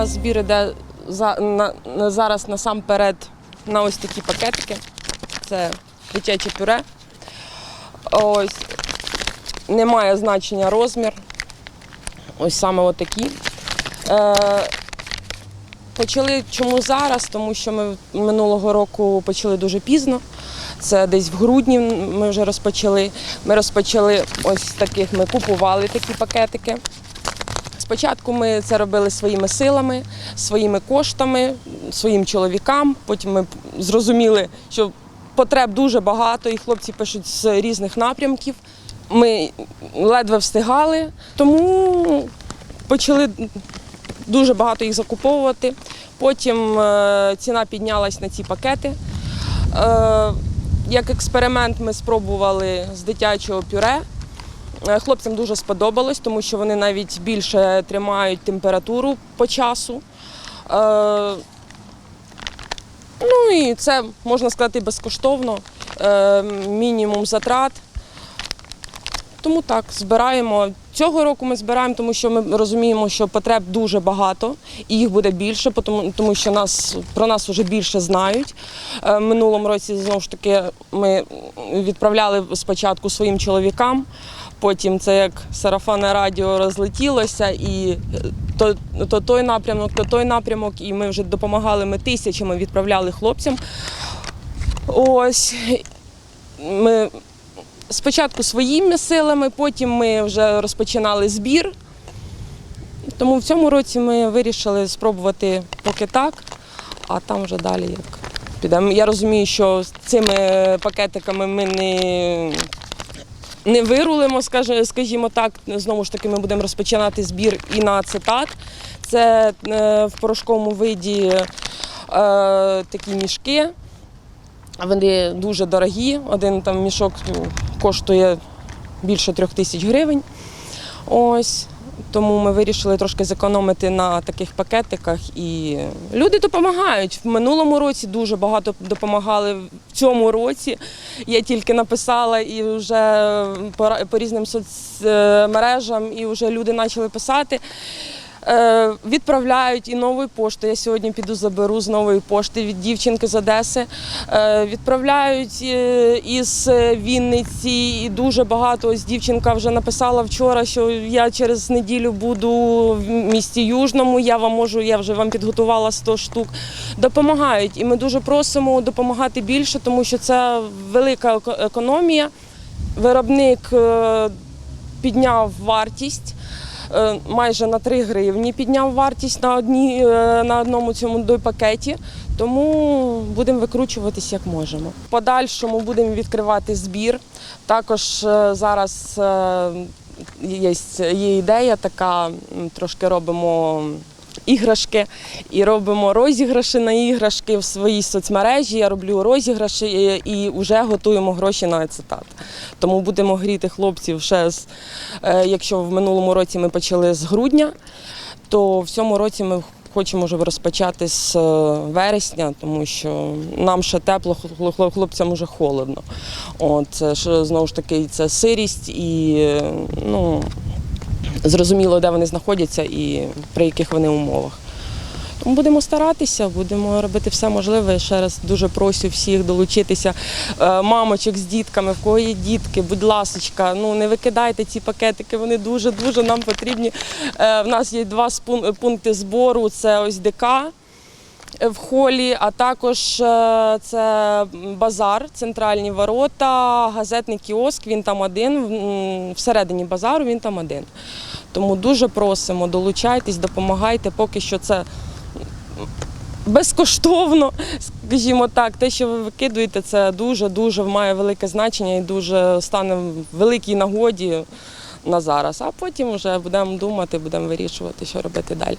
нас збір іде за, на, на, зараз насамперед на ось такі пакетики. Це дитяче пюре. Ось немає значення розмір. Ось саме отакі. Е, почали чому зараз? Тому що ми минулого року почали дуже пізно. Це десь в грудні ми вже розпочали. Ми розпочали ось таких, ми купували такі пакетики. Спочатку ми це робили своїми силами, своїми коштами, своїм чоловікам. Потім ми зрозуміли, що потреб дуже багато, і хлопці пишуть з різних напрямків. Ми ледве встигали, тому почали дуже багато їх закуповувати. Потім е, ціна піднялась на ці пакети. Е, Як експеримент ми спробували з дитячого пюре. Е, Хлопцям дуже сподобалось, тому що вони навіть більше тримають температуру по часу. Е, Ну і це можна сказати безкоштовно, е, мінімум затрат. Тому так, збираємо. Цього року ми збираємо, тому що ми розуміємо, що потреб дуже багато і їх буде більше, тому, що нас, про нас вже більше знають. Минулому році знову ж таки ми відправляли спочатку своїм чоловікам, потім це як сарафанне радіо розлетілося, і е, то, то той напрямок, то той напрямок, і ми вже допомагали ми тисячами, відправляли хлопцям. Ось ми спочатку своїми силами, потім ми вже розпочинали збір. Тому в цьому році ми вирішили спробувати поки так, а там вже далі як підемо. Я розумію, що з цими пакетиками ми не, не вирулимо, скажімо так. Знову ж таки, ми будемо розпочинати збір і на ацетат. Це е, в порошковому виді е, такі мішки. Вони дуже дорогі. Один там мішок коштує більше трьох тисяч гривень. Ось. Тому ми вирішили трошки зекономити на таких пакетиках. І люди допомагають. В минулому році дуже багато допомагали. В цьому році я тільки написала і вже по, різним соцмережам, і вже люди почали писати. Е, Відправляють і новою поштою. Я сьогодні піду заберу з нової пошти від дівчинки з Одеси. Е, Відправляють е, із Вінниці і дуже багато. Ось дівчинка вже написала вчора, що я через неділю буду в місті Южному. Я вам можу, я вже вам підготувала 100 штук. Допомагають, і ми дуже просимо допомагати більше, тому що це велика економія. Виробник підняв вартість. Е, Майже на 3 гривні підняв вартість на одні е, на одному цьому пакеті, Тому будемо викручуватись як можемо. Подальшому будемо відкривати збір. Також е, зараз є ідея така, трошки робимо іграшки і робимо розіграші на іграшки в своїй соцмережі. Я роблю розіграші і, і вже готуємо гроші на ацетат. Тому будемо гріти хлопців ще з е, якщо в минулому році ми почали з грудня, то в цьому році ми хочемо вже розпочати з е, вересня, тому що нам ще тепло, хл- хл- хлопцям вже холодно. От, це знову ж таки це сирість і е, ну, зрозуміло, де вони знаходяться і при яких вони умовах. Тому будемо старатися, будемо робити все можливе. Ще раз дуже прошу всіх долучитися, е, мамочок з дітками, в кого є дітки, будь ласочка, ну не викидайте ці пакетики, вони дуже дуже нам потрібні. Е, В нас є два пункти збору: це ось ДК в холі, а також е, це базар, центральні ворота, газетний кіоск. Він там один. Всередині базару він там один. Тому дуже просимо, долучайтесь, допомагайте. Поки що це безкоштовно, скажімо так. Те, що ви викидуєте, це дуже дуже має велике значення і дуже стане в великій нагоді на зараз. А потім вже будемо думати, будемо вирішувати, що робити далі.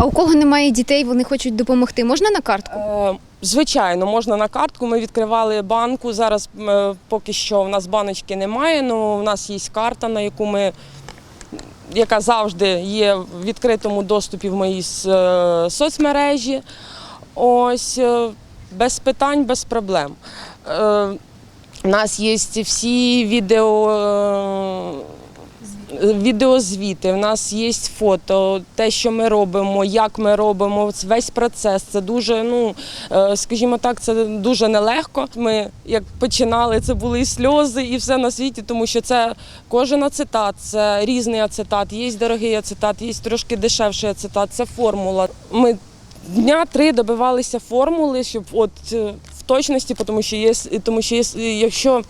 А у кого немає дітей, вони хочуть допомогти. Можна на картку? Е, Звичайно, можна на картку. Ми відкривали банку. Зараз е, поки що в нас баночки немає, але в нас є карта, на яку ми. Яка завжди є в відкритому доступі в моїй е, соцмережі. Ось без питань, без проблем. У нас є всі відео. Відеозвіти, в нас є фото, те, що ми робимо, як ми робимо, весь процес. Це дуже, ну е, скажімо так, це дуже нелегко. Ми як починали, це були і сльози, і все на світі, тому що це кожен ацетат, це різний ацетат, є дорогий ацетат, є трошки дешевший ацетат, це формула. Ми дня три добивалися формули, щоб от е, в точності, тому що є, тому що є, якщо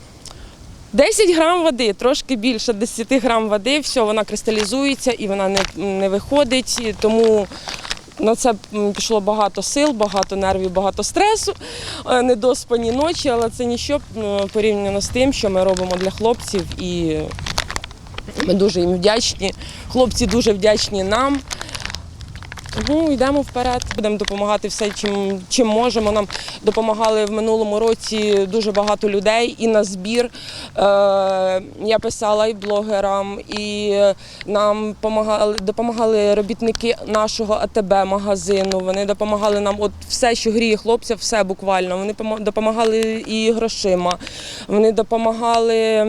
10 грам води, трошки більше 10 грам води, все, вона кристалізується і вона не, не виходить. Тому на це пішло багато сил, багато нервів, багато стресу, е, недоспані ночі, але це ніщо порівняно з тим, що ми робимо для хлопців. І ми дуже їм вдячні. Хлопці дуже вдячні нам. Тому йдемо вперед, будемо допомагати все, чим, чим можемо. Нам допомагали в минулому році дуже багато людей і на збір. Е, я писала і блогерам, і нам допомагали, допомагали робітники нашого АТБ магазину. Вони допомагали нам, от все, що гріє хлопця, все буквально. Вони допомагали і грошима. Вони допомагали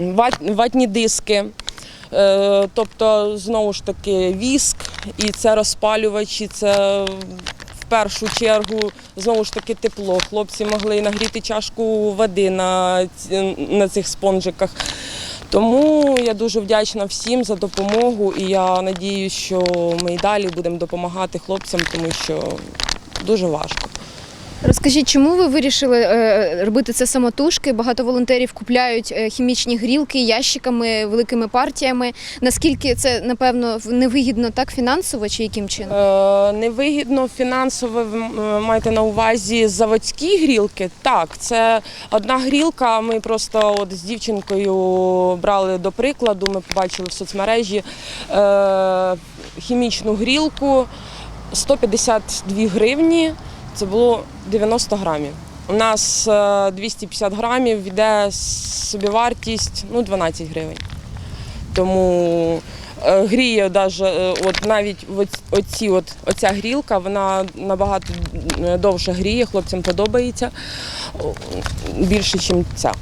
ват- ватні диски. Е, Тобто, знову ж таки, віск, і це розпалювачі, це в першу чергу знову ж таки тепло. Хлопці могли нагріти чашку води на, на цих спонжиках. Тому я дуже вдячна всім за допомогу, і я надію, що ми і далі будемо допомагати хлопцям, тому що дуже важко. Розкажіть, чому ви вирішили е, робити це самотужки? Багато волонтерів купляють е, хімічні грілки ящиками, великими партіями. Наскільки це напевно невигідно так фінансово чи яким чином? Е, Невигідно фінансово маєте на увазі заводські грілки. Так, це одна грілка. Ми просто от з дівчинкою брали до прикладу. Ми побачили в соцмережі хімічну грілку 152 гривні. Це було 90 грамів. У нас е, 250 грамів йде собівартість ну, 12 гривень. Тому е, гріє даже, е, от навіть оці, от, оця грілка, вона набагато е, довше гріє, хлопцям подобається більше, ніж ця.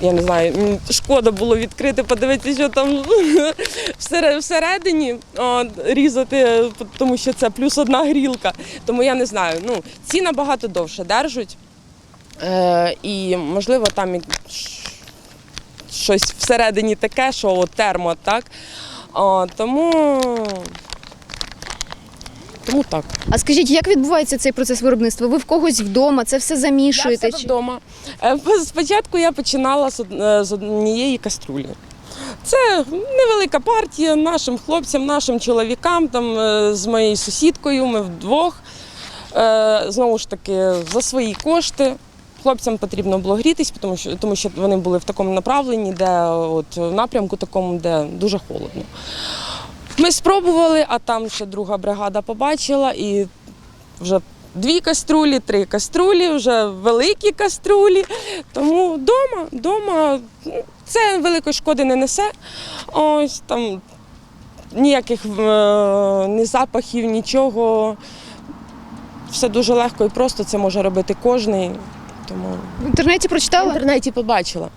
Я не знаю, шкода було відкрити, подивитися, що там всередині о, різати, тому що це плюс одна грілка. Тому я не знаю. Ну, ці набагато довше держать. Е, і, можливо, там щось всередині таке, що термо, так? О, тому, тому так. А скажіть, як відбувається цей процес виробництва? Ви в когось вдома це все замішуєте? Я в себе вдома. Е, Спочатку я починала з е, з однієї каструлі. Це невелика партія нашим хлопцям, нашим чоловікам, там, е, з моєю сусідкою, ми вдвох. Знову ж таки, за свої кошти. Хлопцям потрібно було грітись, тому що, тому що вони були в такому направленні, де от, в напрямку такому, де дуже холодно. Ми спробували, а там ще друга бригада побачила і вже дві каструлі, три каструлі, вже великі каструлі. Тому вдома, вдома це великої шкоди не несе. Ось там ніяких е, ні запахів, нічого. Все дуже легко і просто це може робити кожен. Тому В інтернеті в прочитала? інтернеті побачила.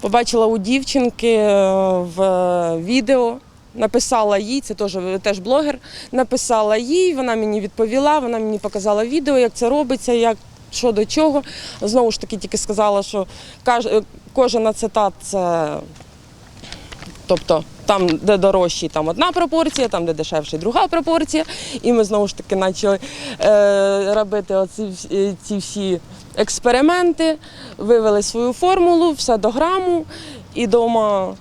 Побачила у дівчинки е, в відео. Написала їй, це теж, теж блогер. Написала їй, вона мені відповіла, вона мені показала відео, як це робиться, як що до чого. Знову ж таки, тільки сказала, що кожен ацетат це. Тобто там, де дорожчий, там одна пропорція, там, де дешевший, друга пропорція. І ми знову ж таки почали е, робити оці, е, ці всі експерименти, вивели свою формулу, все до граму, і вдома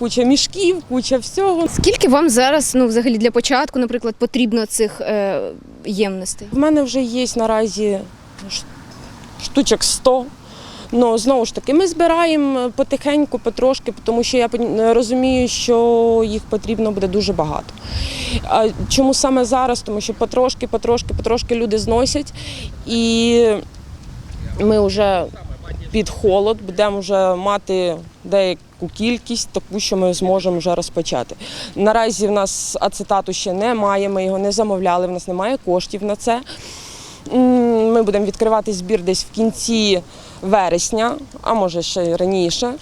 куча мішків, куча всього. Скільки вам зараз, ну взагалі для початку, наприклад, потрібно цих е, ємностей? В мене вже є наразі штучок 100. Ну, знову ж таки, ми збираємо потихеньку, потрошки, тому що я розумію, що їх потрібно буде дуже багато. А чому саме зараз? Тому що потрошки, потрошки, потрошки люди зносять, і ми вже під холод будемо вже мати деяку кількість, таку, що ми зможемо вже розпочати. Наразі в нас ацетату ще немає, ми його не замовляли, в нас немає коштів на це. Ми будемо відкривати збір десь в кінці вересня, а може ще й раніше.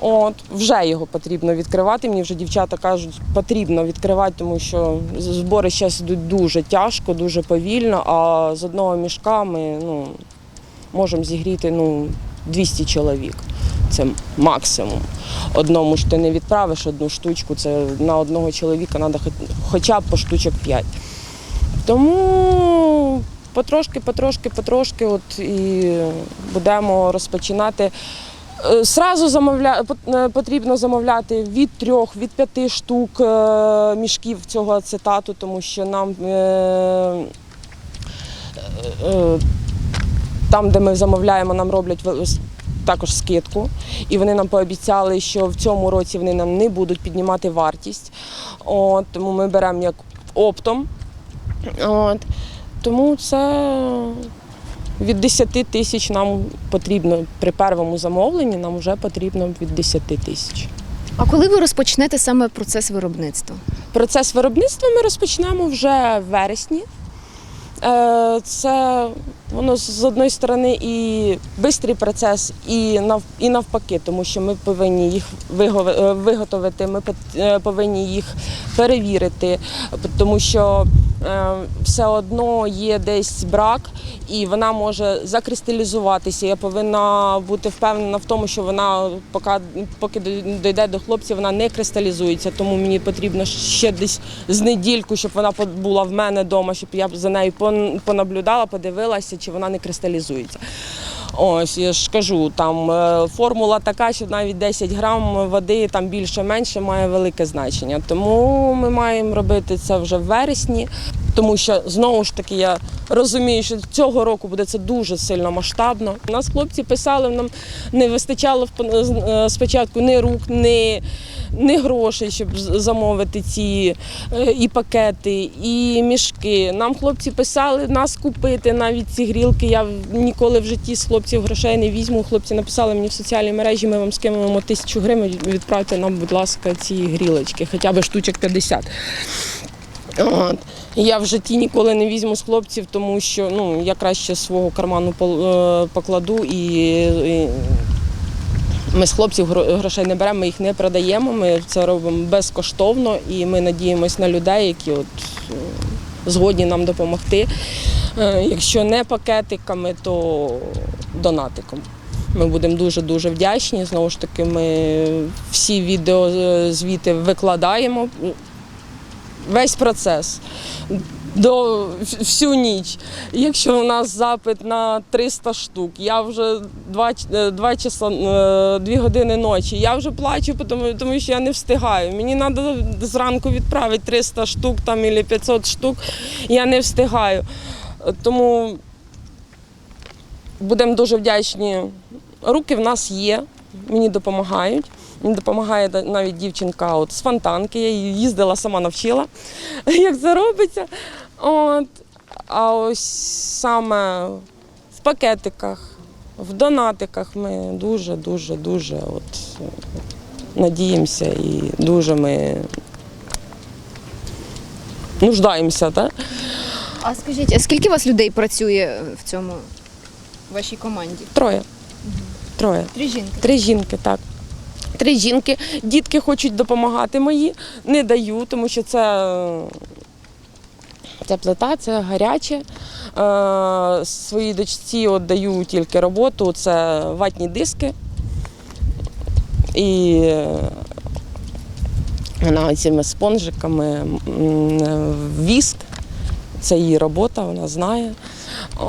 От вже його потрібно відкривати. Мені вже дівчата кажуть, потрібно відкривати, тому що збори зараз йдуть дуже тяжко, дуже повільно. А з одного мішка ми ну, можемо зігріти ну, 200 чоловік. Це максимум. Одному ж ти не відправиш одну штучку, це на одного чоловіка треба хоча б по штучок 5. Тому потрошки, потрошки, потрошки, от і будемо розпочинати. Е, Сразу замовля... е, потрібно замовляти від трьох, від п'яти штук е, мішків цього ацетату, тому що нам там, де ми замовляємо, нам роблять також скидку. І вони нам пообіцяли, що в цьому році вони нам не будуть піднімати вартість. От, тому ми беремо як оптом. От. Тому це від 10 тисяч нам потрібно при первому замовленні, нам вже потрібно від 10 тисяч. А коли ви розпочнете саме процес виробництва? Процес виробництва ми розпочнемо вже в вересні. Е, Це воно з одної сторони і швидкий процес, і нав, і навпаки, тому що ми повинні їх е, виготовити, ми е, повинні їх перевірити, тому що все одно є десь брак, і вона може закристалізуватися. Я повинна бути впевнена в тому, що вона поки, поки дійде до хлопців, вона не кристалізується. Тому мені потрібно ще десь з недільку, щоб вона була в мене вдома, щоб я за нею пон- понаблюдала, подивилася, чи вона не кристалізується. Ось я ж кажу, там е, формула така, що навіть 10 грам води там більше-менше має велике значення. Тому ми маємо робити це вже в вересні, тому що знову ж таки я розумію, що цього року буде це дуже сильно масштабно. У нас хлопці писали, нам не вистачало е, спочатку ні рук, ні, ні грошей, щоб замовити ці е, і пакети, і мішки. Нам хлопці писали нас купити навіть ці грілки. Я ніколи в житті з хлопців грошей не візьму. Хлопці написали мені в соціальній мережі, ми вам скинемо тисячу гривень, відправте нам, будь ласка, ці грілочки, хоча б штучок 50. От. Я в житті ніколи не візьму з хлопців, тому що ну, я краще свого карману е, покладу і, і ми з хлопців грошей не беремо, ми їх не продаємо. Ми це робимо безкоштовно і ми надіємось на людей, які от, е, згодні нам допомогти. Е, Якщо не пакетиками, то донатиком. Ми будемо дуже-дуже вдячні. Знову ж таки, ми всі відео е, звіти викладаємо. Весь процес до всю ніч. Якщо у нас запит на 300 штук, я вже 2, 2 часа, 2 години ночі, я вже плачу, тому, тому що я не встигаю. Мені треба зранку відправити 300 штук там, або 500 штук, я не встигаю. Тому будемо дуже вдячні. Руки в нас є, мені допомагають. Мені допомагає навіть дівчинка от, з фонтанки. Я її їздила, сама навчила, як це робиться. От. А ось саме в пакетиках, в донатиках ми дуже, дуже, от, надіємося і дуже ми нуждаємося. Так? А скажіть, а скільки у вас людей працює в цьому в вашій команді? Троє. Троє. Три жінки. Три жінки, так. Три жінки. Дітки хочуть допомагати мої, не даю, тому що це, це плита, це гаряче. Е, своїй дочці от даю тільки роботу, це ватні диски. І е, вона цими спонжиками віск. Це її робота, вона знає.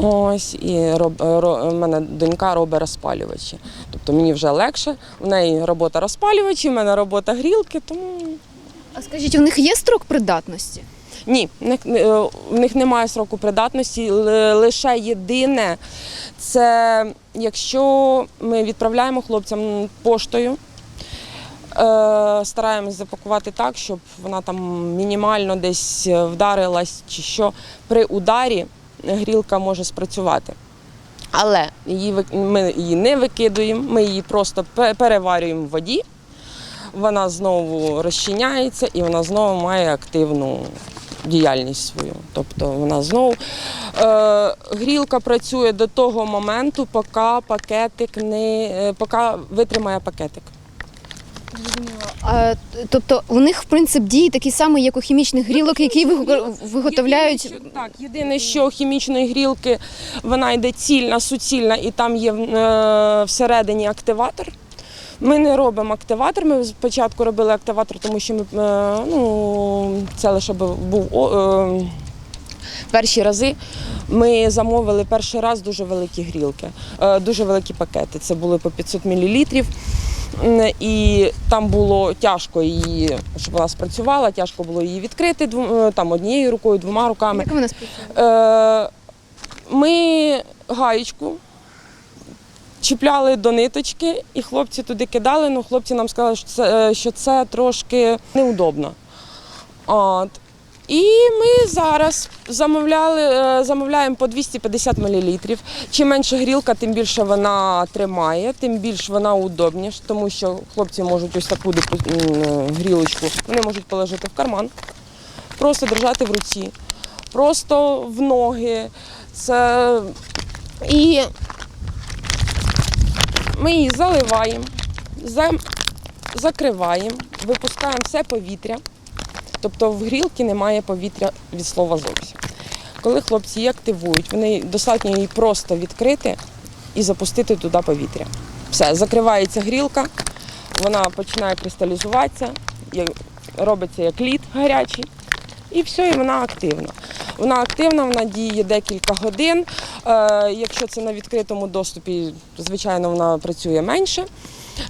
Ось і роб, ро, в мене донька робить розпалювачі. Тобто мені вже легше. В неї робота розпалювачі, в мене робота грілки, тому А скажіть, у них є строк придатності? ні, в них, е, в них немає сроку придатності. Лише єдине, це якщо ми відправляємо хлопцям поштою. е, Стараємось запакувати так, щоб вона там мінімально десь вдарилась, чи що при ударі грілка може спрацювати. Але її, ми її не викидуємо, ми її просто переварюємо в воді, вона знову розчиняється і вона знову має активну діяльність свою. Тобто вона знову е, грілка працює до того моменту, поки пакетик не е, поки витримає пакетик. А, тобто у них принцип дії такий самий, як у хімічних грілок, які виготовляють. Єдине, що, так, єдине, що хімічної грілки вона йде цільна, суцільна, і там є е, всередині активатор. Ми не робимо активатор. Ми спочатку робили активатор, тому що ми е, ну, це лише був був, о, е, перші рази. Ми замовили перший раз дуже великі грілки, е, дуже великі пакети. Це були по 500 мл. І там було тяжко її, щоб вона спрацювала, тяжко було її відкрити е, там однією рукою, двома руками. Як вона спрацює? Е, Ми гаєчку чіпляли до ниточки, і хлопці туди кидали. Ну, хлопці нам сказали, що це, е, що це трошки неудобно. От. І ми зараз замовляли, е, замовляємо по 250 мл. Чим менше грілка, тим більше вона тримає, тим більш вона удобніша, тому що хлопці можуть ось таку е, грілочку, вони можуть положити в карман, просто держати в руці, просто в ноги. Це... І ми її заливаємо, закриваємо, випускаємо все повітря. Тобто в грілці немає повітря від слова зовсім. Коли хлопці її активують, вони достатньо її просто відкрити і запустити туди повітря. Все, закривається грілка, вона починає кристалізуватися, робиться як лід гарячий, і все, і вона активна. Вона активна, вона діє декілька годин. Е, якщо це на відкритому доступі, звичайно, вона працює менше.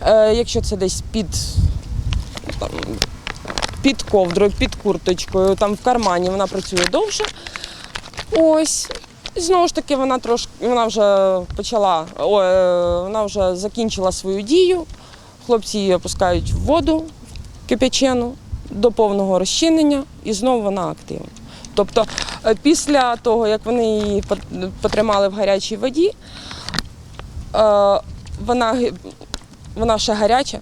Е, якщо це десь під під ковдрою, під курточкою, там в кармані вона працює довше. Ось. І Знову ж таки, вона трошки вона вже почала, о, е, вона вже закінчила свою дію. Хлопці її опускають в воду кипячену до повного розчинення, і знову вона активна. Тобто, е, після того, як вони її потримали в гарячій воді, е, вона, вона ще гаряча,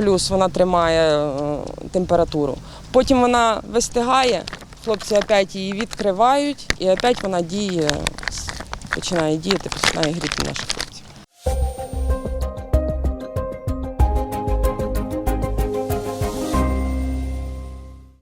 плюс вона тримає е, температуру. Потім вона вистигає, хлопці опять її відкривають, і опять вона діє, починає діяти, починає гріти наших.